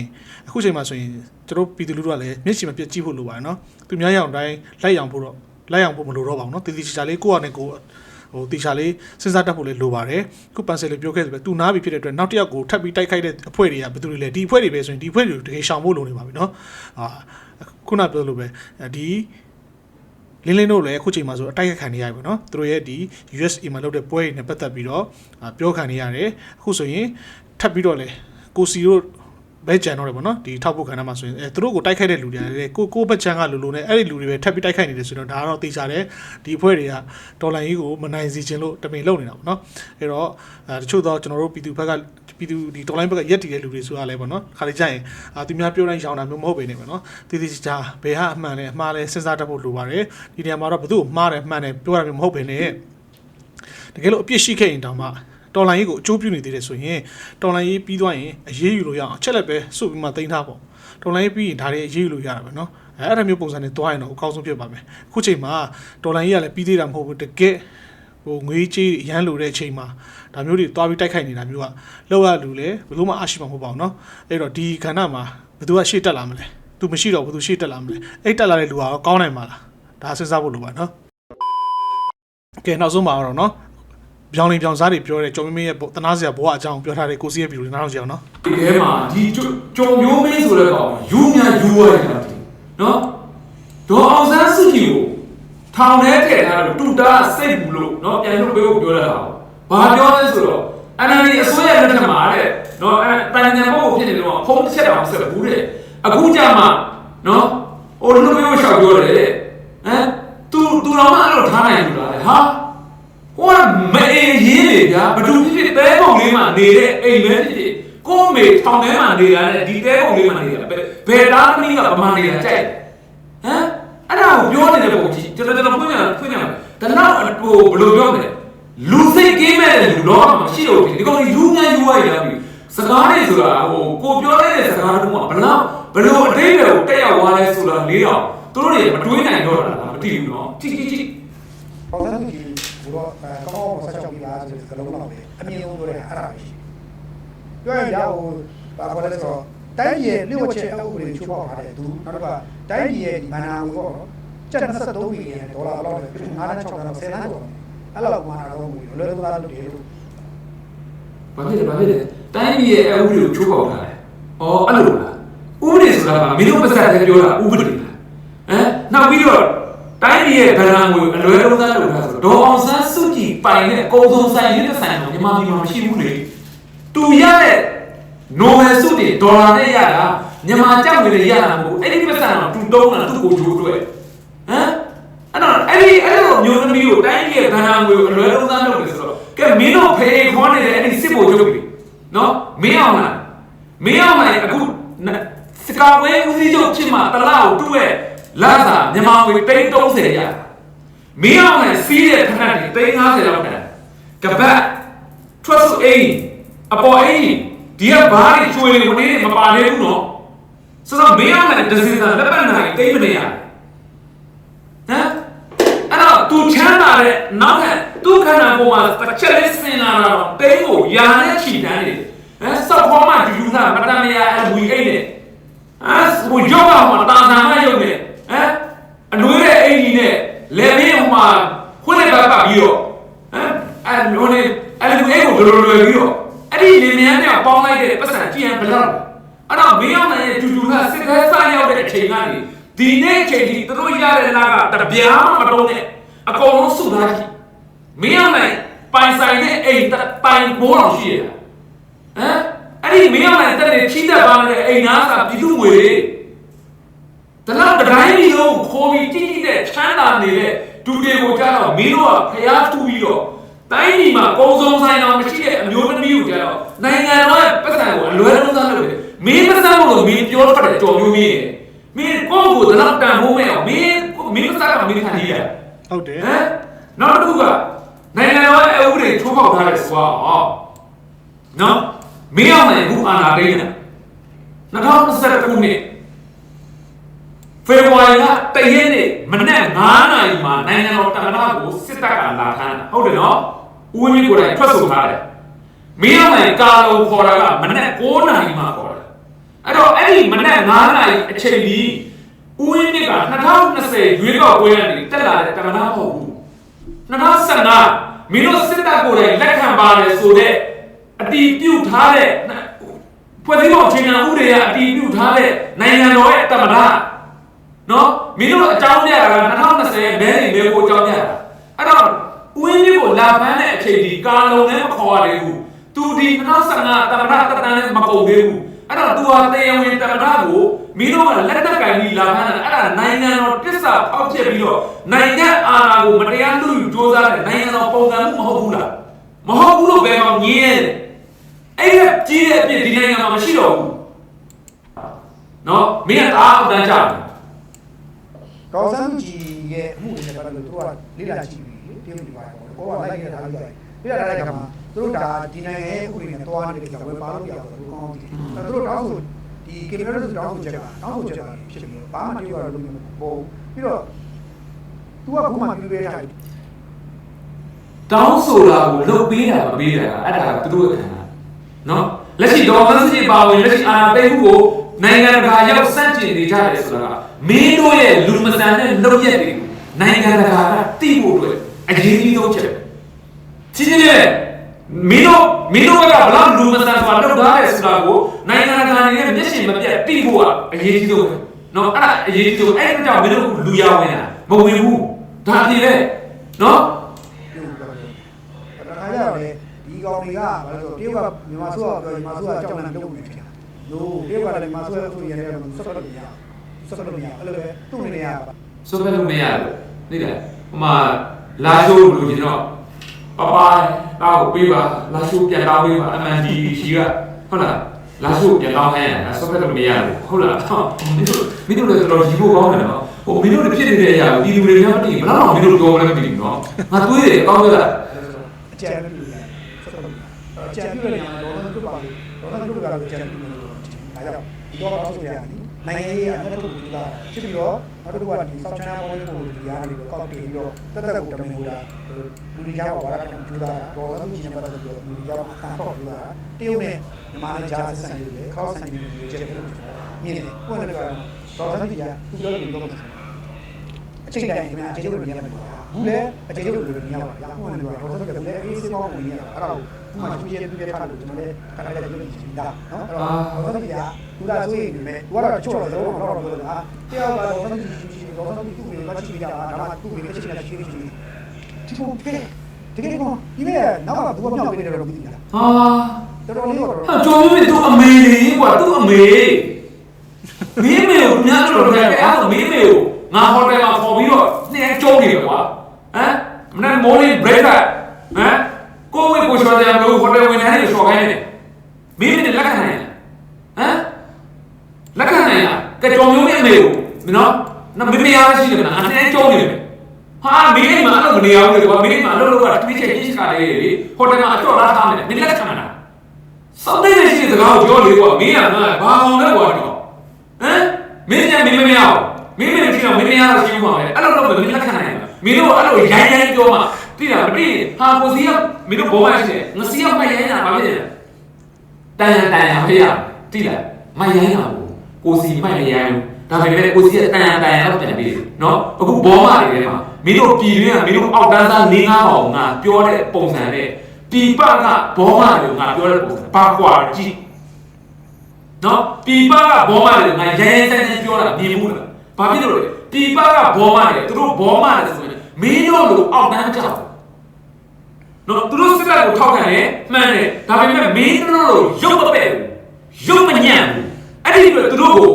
အခုချိန်မှာဆိုရင်သူတို့ပြည်သူလူထုကလည်းမျက်စိမပြတ်ကြည့်ဖို့လိုပါတယ်နော်သူများရအောင်တိုင်းလိုက်အောင်ဖို့တော့လိုက်အောင်ဖို့မလိုတော့ပါဘူးနော်တည်တည်ချာချာလေးကိုယ့်အနေနဲ့ကိုယ် ဟိုတေချာလေးစဉ်းစားတတ်ဖို့လည်းလိုပါတယ်ခုပန်ဆယ်လေးပြောခဲ့ဆိုပဲသူနားပြီဖြစ်တဲ့အတွက်နောက်တစ်ယောက်ကိုထပ်ပြီးတိုက်ခိုက်တဲ့အဖွဲ့တွေကဘယ်သူတွေလဲဒီအဖွဲ့တွေပဲဆိုရင်ဒီအဖွဲ့တွေကိုတကယ်ရှောင်ဖို့လိုနေပါပြီเนาะအာခုနပြောလို့ပဲဒီလင်းလင်းတို့လည်းအခုချိန်မှာဆိုအတိုက်ခံနေရပြီเนาะသူတို့ရဲ့ဒီ USA မှာလုပ်တဲ့ပွဲတွေနဲ့ပတ်သက်ပြီးတော့ပြောခံနေရတယ်အခုဆိုရင်ထပ်ပြီးတော့လေကိုစီတို့ ဘဲကြံတော့တယ်ပေါ့နော်ဒီထောက်ဖို့ခံရမှာဆိုရင်အဲသူတို့ကိုတိုက်ခိုက်တဲ့လူတွေကလည်းကိုကိုဘက်ချန်ကလူလူနဲ့အဲ့ဒီလူတွေပဲထပ်ပြီးတိုက်ခိုက်နေတယ်ဆိုတော့ဒါကတော့တေချာတယ်ဒီအဖွဲ့တွေကဒေါ်လာကြီးကိုမနိုင်စီခြင်းလို့တမင်လုပ်နေတာပေါ့နော်အဲ့တော့အဲတချို့တော့ကျွန်တော်တို့ပြည်သူဘက်ကပြည်သူဒီဒေါ်လာဘက်ကရက်တည်တဲ့လူတွေဆိုတာလည်းပေါ့နော်ခါလေးကြရင်အာသူများပြောတိုင်းရောင်းတာမျိုးမဟုတ်ပေနေပေါ့နော်တေးသေးချာဘယ်ဟာအမှန်လဲအမှားလဲစဉ်းစားတတ်ဖို့လိုပါတယ်ဒီနေရာမှာတော့ဘယ်သူ့ကိုမှားတယ်မှန်တယ်ပြောတာမျိုးမဟုတ်ပေနဲ့တကယ်လို့အပြစ်ရှိခဲ့ရင်တောင်မှ တော်လိုင်းကြီးကိုအကျိုးပြုနေသေးတယ်ဆိုရင်တော်လိုင်းကြီးပြီးသွားရင်အရေးယူလို့ရအောင်အချက်လက်ပဲစုပြီးမှတင်ထားပေါ့တော်လိုင်းကြီးပြီးရင်ဒါတွေအရေးယူလို့ရတာပဲเนาะအဲအဲ့ဒါမျိုးပုံစံနဲ့သွားရင်တော့အကောင်းဆုံးဖြစ်ပါမယ်အခုချိန်မှာတော်လိုင်းကြီးကလည်းပြီးသေးတာမဟုတ်ဘူးတကယ်ဟိုငွေကြေးရမ်းလို့တဲ့အချိန်မှာဒါမျိုးတွေသွားပြီးတိုက်ခိုက်နေတာမျိုးကလောက်ရလူလေဘယ်လို့မှအရှိမှာမဟုတ်ပါဘူးเนาะအဲ့တော့ဒီခန္ဓာမှာဘယ်သူကရှေ့တက်လာမလဲသူမရှိတော့ဘယ်သူရှေ့တက်လာမလဲအဲ့တက်လာတဲ့လူကတော့ကောင်းနိုင်မှာလားဒါစဉ်းစားဖို့လိုပါเนาะကဲနောက်ဆုံးပါတော့เนาะ ပြောင်းလင်းပြောင်းစားတွေပြောတဲ့ကျော်မင်းမင်းရဲ့တနာစရာဘဝအကြောင်းပြောထားတဲ့ကိုစီရဲ့ဗီဒီယိုလေးနားထောင်ကြည့်အောင်နော်ဒီထဲမှာဒီကြော်မျိုးမင်းဆိုတဲ့ကောင်ယူညာယူရနေတာတူနော်ဒေါ်အောင်ဆန်းစုကြည်ကိုထောင်ထဲထည့်ထားလို့တူတာစိတ်ဘူးလို့နော်ပြန်လို့ပြောဖို့ပြောတာဘာပြောလဲဆိုတော့အန်အန်ဒီအစိုးရလက်ထက်မှာတဲ့နော်အဲတန်ညံဘုတ်ဖြစ်နေတော့ဖုံးတစ်ချက်တောင်ဆက်ဘူးတဲ့အခုကြမှာနော်ဟိုလူမျိုးရှောက်ပြောတယ်တဲ့ဟမ်သူသူတော်မှအဲ့လိုထားနိုင်လို့လားဟာ ဟိုကမအေးရင်းလေဗျာဘသူဖြစ်ဖြစ်တဲပုံလေးမှာနေတဲ့အိမ်မဲဖြစ်ဖြစ်ကို့မေထောင်ထဲမှာနေရတဲ့ဒီတဲပုံလေးမှာနေရဘယ်ဘယ်သားသမီးကပမာနေတာကြိုက်ဟမ်အဲ့ဒါကိုပြောနေတဲ့ပုံကြီးကျွန်တော်ကျွန်တော်ဖွင့်ရဖွင့်ရဒါတော့ဟိုဘယ်လိုပြောမလဲလူစိတ်ကင်းမဲ့လူတော့မရှိတော့ဘူးဒီကောင်ယူညာယူရရပြီစကားတွေဆိုတာဟိုကိုပြောလိုက်တဲ့စကားတုံးကဘလောက်ဘယ်လိုအတိတ်တွေကိုတက်ရောက်သွားလဲဆိုတာလေးအောင်သူတို့တွေမတွေးနိုင်တော့တာလားမသိဘူးနော်ကြည့်ကြည့်ကြည့်ပေါင်းစပ်သူကြီး ဘုတော့အဲကောင်းကောင်းဆက်ချောက်ပြီးလားဆိုတဲ့စကားလုံးတော့ပဲအမြင်ဆုံးပြောတဲ့အဲ့ဒါပဲရှိပြောရင်ကြာဟိုဘာခေါ်လဲဆိုတော့တိုင်းပြည်လျှို့ဝှက်ချက်အဥပဒေချိုးဖောက်ထားတဲ့သူနောက်တစ်ခါတိုင်းပြည်ရဲ့ဒီဘဏ္ဍာငွေပေါ့နော်ကျပ်23ဘီလီယံဒေါ်လာလောက်ပဲ9တန်း6တန်း10တန်းကျော်အဲ့လောက်မှာတော့ငွေလွယ်လွယ်သားလုပ်တယ်လို့ဘာဖြစ်လဲဘာဖြစ်လဲတိုင်းပြည်ရဲ့အဥပဒေကိုချိုးဖောက်ထားတယ်။အော်အဲ့လိုလားဥပဒေဆိုတာကမင်းတို့ပါစက်တည်းပြောတာဥပဒေလားဟမ်နောက်ပြီးတော့ တိုင်းပြည်ရဲ့ဗဏ္ဍာငွေအလွယ်လုံးသားလုပ်တာဆိုတော့ဒေါ်အောင်ဆန်းစုကြည်ပိုင်တဲ့အကုန်စုံဆိုင်ရင်းဆိုင်တော့မြန်မာပြည်မှာမရှိဘူးလေသူရတဲ့နိုဘယ်ဆုတွေဒေါ်လာနဲ့ရတာမြန်မာကြောက်တွေရတာမဟုတ်ဘူးအဲ့ဒီပါစက်တော့သူတုံးတာသူ့ကိုချိုးတွေ့ဟမ်အဲ့တော့အဲ့ဒီအဲ့လိုမျိုးသမီးကိုတိုင်းပြည်ရဲ့ဗဏ္ဍာငွေကိုအလွယ်လုံးသားလုပ်တယ်ဆိုတော့ကဲမင်းတို့ဖေးခေါ်နေတဲ့အဲ့ဒီစစ်ဘိုလ်ချုပ်တွေနော်မင်းအောင်လားမင်းအောင်လားအခုစကားဝဲဦးစီးချုပ်ဖြစ်မှာတလားကိုသူ့ရဲ့ လာစာမြန်မာငွေ330ရမင်းအောင်လားစီးတဲ့ခဏတွေ350လောက်တယ်ကပတ်ထွက်စုအိမ်အပေါ်အိမ်ဒီကဘားတွေချွေတွေဝင်နေမပါသေးဘူးနော်ဆိုတော့မင်းအောင်လားဒဇင်သာလက်ပတ်နိုင်တိတ်မနေရဟမ်အဲ့တော့သူချမ်းသာတဲ့နောက်ထပ်သူခန္ဓာကိုယ်မှာတစ်ချက်လေးစင်လာတော့တိတ်ကိုယာနဲ့ချီတန်းနေတယ်ဟမ်စောက်ဖော်မှဒီလူကမတမယာအဝီအိတ်နဲ့အဲ့ဘုယောကမှာတာသာမယုံနဲ့ ဟမ်အနွေးတဲ့အိမ်ကြီးနဲ့လေမင်းဟိုမှာခွန်းနဲ့ပတ်ပတ်ပြီးတော့ဟမ်အဲ့လိုနဲ့အဲ့လိုအိမ်ကိုလွယ်လွယ်ပြီးတော့အဲ့ဒီလင်မယားနဲ့ပေါင်းလိုက်တဲ့ပတ်စံကြည့်ရင်ဘယ်တော့အဲ့တော့မင်းအောင်ရဲ့တူတူကစစ်ခဲစားရောက်တဲ့အချိန်ကနေဒီနေ့အချိန်ထိသူတို့ရတဲ့နာကတပြားမှမတုံးနဲ့အကုန်လုံးစုထားကြည့်မင်းအောင်ရဲ့ပိုင်ဆိုင်တဲ့အိမ်တိုင်ဘိုးတော်ရှိရတာဟမ်အဲ့ဒီမင်းအောင်တဲ့တဲ့ချီးတက်ပါတဲ့အိမ်သားကပြည်သူငွေတ လောက်တိုင်းပြည်လုံးခေါ်ပြီးတိတိတဲ့ချမ်းသာနေတဲ့ဒူတွေကိုကြတော့မင်းတို့ကဖျားထူပြီးတော့တိုင်းပြည်မှာကုံစုံဆိုင်တော်မရှိတဲ့အမျိုးသမီးကိုကြတော့နိုင်ငံတော်ရဲ့ပတ်စံကိုအလွယ်လုံးသားလုပ်တယ်မင်းပတ်စံကိုမင်းပြောတော့တဲ့ကြော်မျိုးမင်းမင်းကိုယ့်ကိုတလောက်တန်ဖိုးမဲ့အောင်မင်းမင်းပတ်စံကမင်းခံနေရဟုတ်တယ်ဟမ်နောက်တစ်ခုကနိုင်ငံတော်ရဲ့အဥပဒေချိုးဖောက်ထားတဲ့ဆိုတော့နော်မင်းအောင်လည်းအခုအာဏာသိမ်းတာ2021ခုနှစ် ဖေဖော်ဝါရီလတရက်နေ့မနက်9နာရီမှာနိုင်ငံတော်တမန်တော်ကိုစစ်တပ်ကလာခန်းတာဟုတ်တယ်နော်ဦးဝင်းမြင့်ကိုယ်တိုင်ထွက်ဆိုထားတယ်မင်းအောင်လည်းကာလုံခေါ်တာကမနက်9နာရီမှာခေါ်တယ်အဲ့တော့အဲ့ဒီမနက်9နာရီအချိန်ကြီးဦးဝင်းမြင့်က2020ရွေးကောက်ပွဲကနေတက်လာတဲ့တမန်တော်မဟုတ်ဘူး2015မင်းတို့စစ်တပ်ကိုယ်တိုင်လက်ခံပါတယ်ဆိုတဲ့အတီးပြုတ်ထားတဲ့ဖွဲ့စည်းပုံအခြေခံဥပဒေကအတီးပြုတ်ထားတဲ့နိုင်ငံတော်ရဲ့တမန်တော် နော်မင်းတို့အကြောင်းပြတာက2020မဲနေမဲကိုအကြောင်းပြတာအဲ့တော့ဦးရင်းကြီးကိုလာဖမ်းတဲ့အချိန်ဒီကာလုံနဲ့မခေါ်ရသေးဘူးသူဒီ2015တမန်တော်တတန်းနဲ့မကုန်သေးဘူးအဲ့တော့ तू ဟာတရားဝင်တမန်တော်ကိုမင်းတို့ကလက်နက်ကင်ပြီးလာဖမ်းတာအဲ့ဒါနိုင်ငံတော်တစ္ဆာဖောက်ဖြစ်ပြီးတော့နိုင်ငံအာဏာကိုမတရားလူယူစ조사တဲ့နိုင်ငံတော်ပုံစံမှုမဟုတ်ဘူးလားမဟုတ်ဘူးလို့ဘယ်ကောင်ညင်းရဲအဲ့ဒီကြီးတဲ့အဖြစ်ဒီနိုင်ငံမှာမရှိတော့ဘူးနော်မင်းကတအားအတန်းကြတယ် ဒေါ်စန်းကြီးရဲ့အမှုတွေနဲ့ပတ်သက်လို့သူကလေ့လာကြည့်ပြီးတရုတ်ဒီပါပေါ့ကိုကလိုက်နေတာလိုက်တယ်လေ့လာတဲ့အခါမှာသူတို့ဒါဒီနိုင်ငံရဲ့ဥပဒေနဲ့တွားနေတဲ့ကြောင့်ဝယ်ပါလို့ရအောင်လို့ကောင်းတယ်အဲသူတို့တောင်းဆိုဒီကင်မရာဆိုတောင်းဆိုချက်ကတောင်းဆိုချက်ကဖြစ်ပြီးတော့ဘာမှတရုတ်ကလုပ်နေမပေါ်ပြီးတော့ तू ကခုမှပြပေးထားတယ်တောင်းဆိုတာကိုလုတ်ပေးတာမပေးတာကအဲ့ဒါကသူတို့ရဲ့အခါနော်လက်ရှိဒေါ်မန်းစီပါဝင်လက်ရှိအာဏာသိမ်းမှုကို နိုင်ငံတကာရောက်စန့်ကျင်နေကြတယ်ဆိုတာကမင်းတို့ရဲ့လူမဆန်တဲ့လုပ်ရက်တွေကိုနိုင်ငံတကာကသိဖို့အတွက်အရေးကြီးဆုံးချက်ချင်းချင်းနဲ့မင်းတို့မင်းတို့ကဘလောက်လူမဆန်ဆိုတာလုပ်ထားတယ်ဆိုတာကိုနိုင်ငံတကာအနေနဲ့မျက်ရှင်မပြတ်သိဖို့ကအရေးကြီးဆုံးပဲနော်အဲ့ဒါအရေးကြီးဆုံးအဲ့ဒါကြောင့်မင်းတို့လူရဝင်တာမဝင်ဘူးဒါအပြင်လေနော်ပြုတ်တော့တယ်တခါကျတော့လေဒီကောင်တွေကဘာလို့ဆိုတရုတ်ကမြန်မာဆိုတော့ပြောမြန်မာဆိုတော့ကြောက်လန့်လုပ်နေတယ် လို့တရုတ်ကလည်းမြန်မာဆိုတော့ဆိုရတယ်ဆက်ဆက်လို့မရဆက်ဆက်လို့မရအဲ့လိုပဲသူ့နေနေရပါဆိုဖက်လို့မရဘူးနေတယ်ဟိုမှာလာရှိုးလို့ကျွန်တော်ပပိုင်တော့ပေးပါလာရှိုးပြန်တောင်းပေးပါအမှန်ဒီရှိကဟုတ်လားလာရှိုးပြန်တောင်းခိုင်းရတာဆိုဖက်လို့မရဘူးဟုတ်လားမင်းတို့မင်းတို့လည်းတော်တော်ကြီးဖို့ကောင်းတယ်နော်ဟိုမင်းတို့ဖြစ်နေတဲ့အရာကိုဒီလူတွေများမသိဘူးဘယ်တော့မှမင်းတို့ပြောလည်းမသိဘူးနော်ငါတွေးတယ်အကောင်းရလားအကြံပြုတယ်ဆက်ဆက်လို့အကြံပြုတဲ့နေရာမှာတော့သူ့ပါလို့တော့သူ့ကတော့အကြံပြုတယ်လို့ဒါကြောင့် ဒီတော့တော့ဆိုရတယ်နိုင်ငံရေးအမြတ်ထုတ်ပြီးသားဖြစ်ပြီးတော့နောက်တစ်ခုကဒီ South China Morning Post ဒီအားလေးကိုကောက်တင်ပြီးတော့တက်တက်ကိုတမင်လို့လူတွေကြောက်ဝါရကကျူးတာတော့လည်းကြီးနေပါတော့လူတွေကြောက်အခါတော့ကျူးတာတရုတ်နဲ့မြန်မာနဲ့ဂျာဆက်ဆံရေးလေခောက်ဆံရေးတွေချက်ပြုတ်မြင်တယ်ပွင့်တယ်ကတော့တော်စမ်းကြည့်ရသူပြောလို့ပြောတော့အချိန်တိုင်းခင်ဗျာအခြေချုပ်လို့မြင်ရမှာဘူးလေအခြေချုပ်လို့မြင်ရပါလားဟုတ်တယ်တော့တော်စမ်းကြည့်လေအေးစေးကောင်းဝင်ရတာအဲ့ဒါကို ဥမာသူရဲ့သူရဲ့ထားလို့ကျွန်တော်လည်းခဏလေးပြောနေကြည့်တာနော်အဲ့တော့တော်စမ်းကြည့်ရသူကဆိုရင်ဒီမဲ့သူကတော့ချော့တော့တော့တော့တော့တာတယောက်ကတော့တော်စမ်းကြည့်ကြည့်တော်စမ်းကြည့်သူ့ကိုမကြည့်ကြတာဒါမှသူ့ကိုမကြည့်ချင်တာရှိနေရှိဒီလိုပဲတကယ်ကောဒီမဲ့နောက်ကသူကမြောက်ပေးတယ်တော့မသိဘူးလားဟာတော်တော်လေးတော့ဟာကြော်မျိုးမျိုးသူအမေလေးကွာသူအမေမင်းမေကိုများတော့တယ်အဲ့ဒါမင်းမေကိုငါဟိုတယ်မှာခေါ်ပြီးတော့နှဲကျုံးနေတယ်ကွာဟမ်မနေ့ morning breakfast ဟမ် ကိုဝေကိုချော်တယ်လို့ဟိုတယ်ဝင်နေတယ်ချော်ခိုင်းတယ်မင်းမေလက်ခံနိုင်လားဟမ်လက်ခံနိုင်လားကကြော်မျိုးမျိုးအမေကိုနော်နော်မမေရရှိတယ်မလားအနှဲကျုံးနေတယ်ဟာမင်းမအဲ့လိုမနေအောင်လေကွာမင်းမအဲ့လိုတော့တတိချက်ကြီးစကားလေးလေဟိုတယ်မှာအတော့လာထားတယ်မင်းလက်ခံနိုင်လားစောင့်နေတဲ့ရှိတဲ့စကားကိုပြောလေကွာမင်းကငါဘာအောင်လဲကွာတော့ဟမ်မင်းကမင်းမမရအောင်မင်းမင်းကြည့်အောင်မင်းမရတာရှိမှာပဲအဲ့လိုတော့မင်းလက်ခံနိုင်ဘူးမင်းတို့အဲ့လိုရိုင်းရိုင်းပြောမှ တိတာမတိဟာကိုစီကမင်းတို့ဘောမရှိတယ်ငါစီကမရိုင်းတာဘာဖြစ်လဲတန်ရန်တန်ရန်ဖေးရတိလားမရိုင်းတာကိုစီမရိုင်းဘူးဒါပေမဲ့ကိုစီကတန်ရန်တန်ရန်တော့ပြန်ပြီးနော်အခုဘောမတွေထဲမှာမင်းတို့ပြည်တွင်းကမင်းတို့အောက်တန်းသား၄၅အောင်ငါပြောတဲ့ပုံစံနဲ့ဒီပကဘောမတွေကိုငါပြောတဲ့ပုံစံပါကွာကြည့်နော်ปีပါကဘောမတွေငါရဲရဲတန်းတန်းပြောတာမြင်ဘူးလားဘာဖြစ်လို့လဲปีပါကဘောမတွေသူတို့ဘောမတွေဆိုရင်မင်းတို့လိုအောက်တန်းကြောက် နော်သူတို့စစ်တပ်ကိုထောက်ခံတယ်မှန်တယ်ဒါပေမဲ့မင်းတို့လိုရုပ်မပဲ့ဘူးရုပ်မညံ့ဘူးအဲ့ဒီအတွက်သူတို့ကို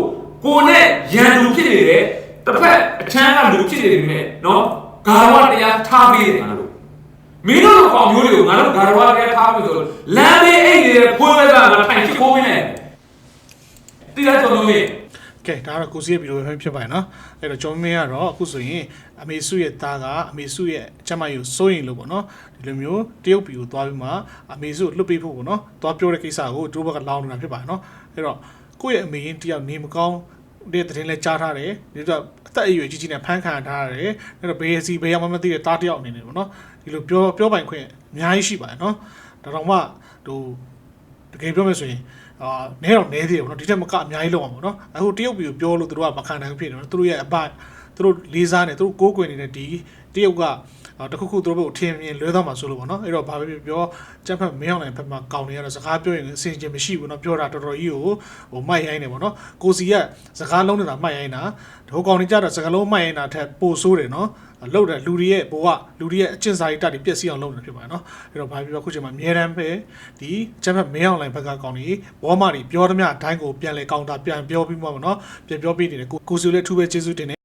ကိုနဲ့ရန်သူဖြစ်နေတယ်တစ်ဖက်အချမ်းကလူဖြစ်နေတယ်မြဲနော်ဂါရဝတရားထားပေးတယ်ငါတို့မင်းတို့လိုကောင်မျိုးတွေကိုငါတို့ဂါရဝတရားထားပြီးဆိုလမ်းဘေးအိတ်နေတဲ့ဖွေးဝဲကငါထိုင်ချစ်ခိုးမင်းနဲ့တိရကြော်လို့မင်း ကဲဒါကတော့ကိုစီရဲ့ဗီဒီယိုပဲဖြစ်ပါရဲ့နော်အဲ့တော့ကျော်မင်းကတော့အခုဆိုရင်အမေစုရဲ့သားကအမေစုရဲ့အချက်မကြီးကိုစိုးရင်လို့ပေါ့နော်ဒီလိုမျိုးတရုတ်ပြည်ကိုသွားပြီးမှအမေစုကိုလွတ်ပေးဖို့ပေါ့နော်သွားပြောတဲ့ကိစ္စကိုသူတို့ဘက်ကလောင်းနေတာဖြစ်ပါရဲ့နော်အဲ့တော့ကိုယ့်ရဲ့အမေရင်တယောက်နေမကောင်းတဲ့တဲ့လဲကြားထားတယ်ဒီတော့အသက်အရွယ်ကြီးကြီးနဲ့ဖမ်းခံထားရတယ်အဲ့တော့ဘေးစီဘေးရောက်မှမသိတဲ့တားတယောက်အနေနဲ့ပေါ့နော်ဒီလိုပြောပြောပိုင်ခွင့်အများကြီးရှိပါတယ်နော်ဒါတော့မှဟိုတကယ်ပြောမယ်ဆိုရင် အာနဲတော့နဲသေးတယ်ဗောနော်ဒီထက်မကအများကြီးလောက်အောင်ဗောနော်အခုတရုတ်ပြည်ကိုပြောလို့သူတို့ကမခံနိုင်ဘူးဖြစ်နေတယ်နော်သူတို့ရဲ့အပသူတို့လေးစားနေသူတို့ကိုးကွယ်နေတဲ့ဒီတရုတ်ကအာ တခုခုသူတို့ဘက်ကိုထင်မြင်လွဲသွားမှာဆိုလို့ဗောနော်အဲ့တော့ဘာပဲပြောပြောချက်ဖက်မင်းအောင်နိုင်ဖက်မှာကောင်းနေရတော့စကားပြောရင်အဆင်ခြင်မရှိဘူးနော်ပြောတာတော်တော်ကြီးကိုဟိုမိုက်ရိုင်းနေဗောနော်ကိုစီကစကားလုံးနေတာမိုက်ရိုင်းတာဒိုးကောင်နေကြတော့စကားလုံးမိုက်ရိုင်းတာထက်ပိုဆိုးတယ်နော်လောက်တယ်လူတွေရဲ့ဘိုးကလူတွေရဲ့အကျင့်စာရိတ္တတွေပြည့်စည်အောင်လုပ်နေဖြစ်ပါတယ်နော်အဲ့တော့ဘာပြောခုချိန်မှာအများတန်းပဲဒီချက်ဖက်မင်းအောင်လိုင်းဘက်ကကောင်ကြီးဘောမတွေပြောသမျှအတိုင်းကိုပြန်လဲကောင်တာပြန်ပြောပြီးမှပေါ့နော်ပြန်ပြောပြီးနေတယ်ကိုကိုစီလည်းထူးပဲကျေးဇူးတင်တယ်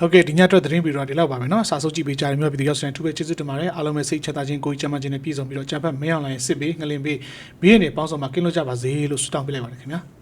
ဟုတ်ကဲ့ဒီညအတွက်သတင်းဗီဒီယိုဒီလောက်ပါပဲเนาะစာစုပ်ကြည့်ပေးကြတယ်မျိုးဗီဒီယိုဆိုရင်ထူးပဲကျေးဇူးတင်ပါတယ်အားလုံးပဲစိတ်ချမ်းသာခြင်းကိုယ်ကျမ်းမာခြင်းနဲ့ပြည့်စုံပြီးတော့ကျန်ဖက်မင်းအောင်လိုင်းစစ်ပေးငလင်ပေးဘေးရည်ပေါင်းစုံမှာကင်းလို့ကြပါစေလို့ဆုတောင်းပေးလိုက်ပါတယ်ခင်ဗျာ